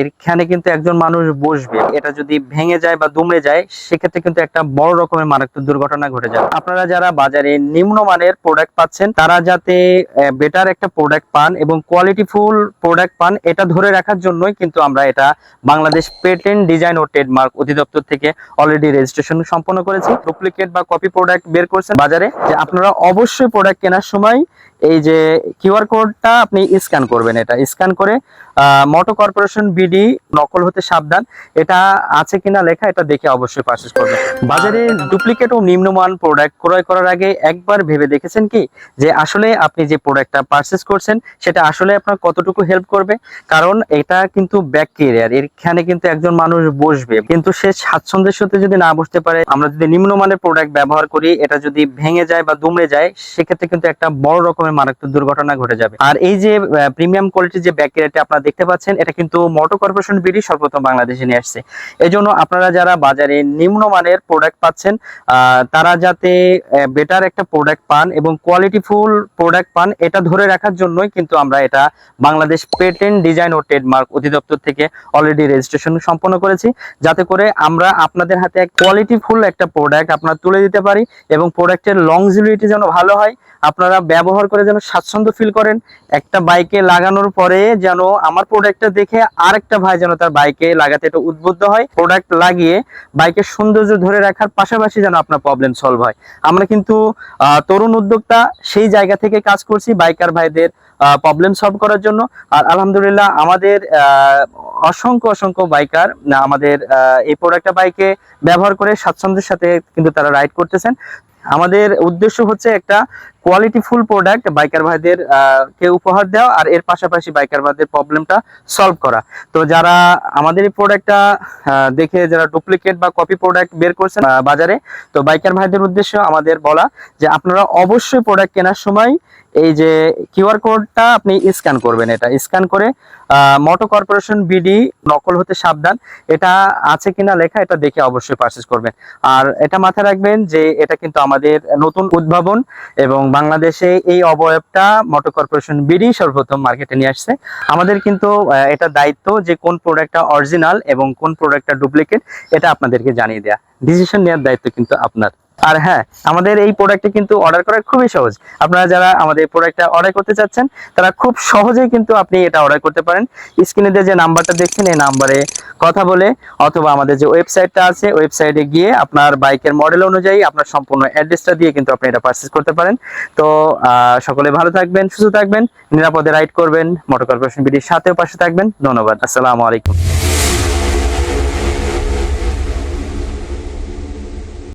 এখানে কিন্তু একজন মানুষ বসবে। এটা যদি ভেঙে যায় বা দুমড়ে যায়, সেক্ষেত্রে কিন্তু একটা বড় রকমের মারাত্মক দুর্ঘটনা ঘটে যাবে। আপনারা যারা বাজারে নিম্নমানের প্রোডাক্ট পাচ্ছেন, তারা যাতে বেটার একটা প্রোডাক্ট পান এবং কোয়ালিটিফুল প্রোডাক্ট পান, এটা ধরে রাখার জন্যই কিন্তু আমরা এটা বাংলাদেশ পেটেন্ট ডিজাইন ও ট্রেডমার্ক অধিদপ্তর থেকে অলরেডি রেজিস্ট্রেশন সম্পন্ন করেছি। ডুপ্লিকেট বা কপি প্রোডাক্ট বের করছেন বাজারে। যে আপনারা অবশ্যই প্রোডাক্ট কেনার সময় এই যে কিউআর কোডটা আপনি স্ক্যান করবেন এটা। স্ক্যান করে মোটো কর্পোরেশন বিডি নকল হতে সাবধান। এটা আছে কিনা লেখা, এটা দেখে অবশ্যই পারচেজ করবেন। বাজারে ডুপ্লিকেট ও নিম্নমান প্রোডাক্ট ক্রয় করার আগে একবার ভেবে দেখেছেন কি? যে আসলে আপনি যে প্রোডাক্টটা পারচেজ করছেন, সেটা আসলে আপনার কতটুকু হেল্প করবে? কারণ এটা কিন্তু ব্যাক কেরিয়ার এখানে কিন্তু একজন মানুষ বসবে। কিন্তু সে স্বাচ্ছন্দ্যের সাথে যদি না বসতে পারে, আমরা যদি নিম্নমানের প্রোডাক্ট ব্যবহার করি, এটা যদি ভেঙে যায় বা দুমড়ে যায়, সেক্ষেত্রে কিন্তু একটা বড় রকমের মারাত্মক দুর্ঘটনা ঘটে যাবে। আর এই যে প্রিমিয়াম কোয়ালিটির যে ব্যাক কেরিয়ারটা আপনারা দেখতে পাচ্ছেন, এটা কিন্তু মোটর কর্পোরেশন বিডি সর্বপ্রথম বাংলাদেশে নিয়ে আসছে। এই জন্য আপনারা যারা বাজারে নিম্নমানের প্রোডাক্ট পাচ্ছেন তারা যাতে বেটার একটা প্রোডাক্ট পান এবং কোয়ালিটিফুল প্রোডাক্ট পান, এটা ধরে রাখার জন্যই কিন্তু আমরা এটা বাংলাদেশ পেটেন্ট ডিজাইন ও ট্রেডমার্ক অধিদপ্তর থেকে অলরেডি রেজিস্ট্রেশন সম্পন্ন করেছি। যাতে করে আমরা আপনাদের হাতে কোয়ালিটিফুল একটা প্রোডাক্ট আপনারা তুলে দিতে পারি এবং প্রোডাক্টের লংজিবিলিটি যেন ভালো হয়। আপনারা ব্যবহার যেন স্বাচ্ছন্দ্য ফিল করেন। একটা বাইকে লাগানোর পরে যেন আমার প্রোডাক্টটা দেখে আরেকটা ভাই যেন তার বাইকে লাগাতে এটা উদ্বুদ্ধ হয়। প্রোডাক্ট লাগিয়ে বাইকের সৌন্দর্য ধরে রাখার পাশাপাশি যেন আপনার প্রবলেম সলভ হয়। আমরা কিন্তু তরুণ উদ্যোক্তা সেই জায়গা থেকে কাজ করছি বাইকার ভাইদের প্রবলেম সলভ করার জন্য। আর আলহামদুলিল্লাহ আমাদের অসংখ্য অসংখ্য বাইকার আমাদের এই প্রোডাক্টটা বাইকে ব্যবহার করে স্বাচ্ছন্দ্যের সাথে কিন্তু তারা রাইড করতেছেন। আমাদের উদ্দেশ্য হচ্ছে একটা কোয়ালিটিফুল প্রোডাক্ট বাইকার ভাইদের কে উপহার দেওয়া আর এর পাশাপাশি বাইকার ভাইদের প্রবলেমটা সলভ করা। তো যারা আমাদের এই প্রোডাক্টটা দেখে, যারা ডুপ্লিকেট বা কপি প্রোডাক্ট বের করছেন বাজারে, তো বাইকার ভাইদের উদ্দেশ্য আমাদের বলা যে আপনারা অবশ্যই প্রোডাক্ট কেনার সময় এই যে কিউআর কোডটা আপনি স্ক্যান করবেন এটা। স্ক্যান করে মোটো কর্পোরেশন বিডি নকল হতে সাবধান। এটা আছে কিনা লেখা, এটা দেখে অবশ্যই পারচেজ করবেন। আর এটা মাথায় রাখবেন যে এটা কিন্তু আমাদের নতুন উদ্ভাবন এবং বাংলাদেশে এই অবয়বটা মোটর কর্পোরেশন বিডি সর্বপ্রথম মার্কেটে নিয়ে আসছে। আমাদের কিন্তু এটা দায়িত্ব যে কোন প্রোডাক্টটা অরিজিনাল এবং কোন প্রোডাক্টটা ডুপ্লিকেট, এটা আপনাদেরকে জানিয়ে দেয়া। ডিসিশন নেওয়ার দায়িত্ব কিন্তু আপনার। আর হ্যাঁ আমাদের এই প্রোডাক্টটা কিন্তু অর্ডার করা খুবই সহজ। আপনারা যারা আমাদের এই প্রোডাক্টটা অর্ডার করতে চাচ্ছেন, তারা খুব সহজেই কিন্তু আপনি এটা অর্ডার করতে পারেন। স্ক্রিনে যে নাম্বারটা দেখছেন, এই নাম্বারে কথা বলে অথবা আমাদের যে ওয়েবসাইটটা আছে ওয়েবসাইটে গিয়ে আপনার বাইকের মডেল অনুযায়ী আপনার সম্পূর্ণ অ্যাড্রেসটা দিয়ে কিন্তু আপনি এটা পারচেস করতে পারেন। তো সকলে ভালো থাকবেন, সুস্থ থাকবেন, নিরাপদে রাইড করবেন মোটর কর্পোরেশন বিডির সাথেও পাশে থাকবেন। ধন্যবাদ, আসসালামু আলাইকুম।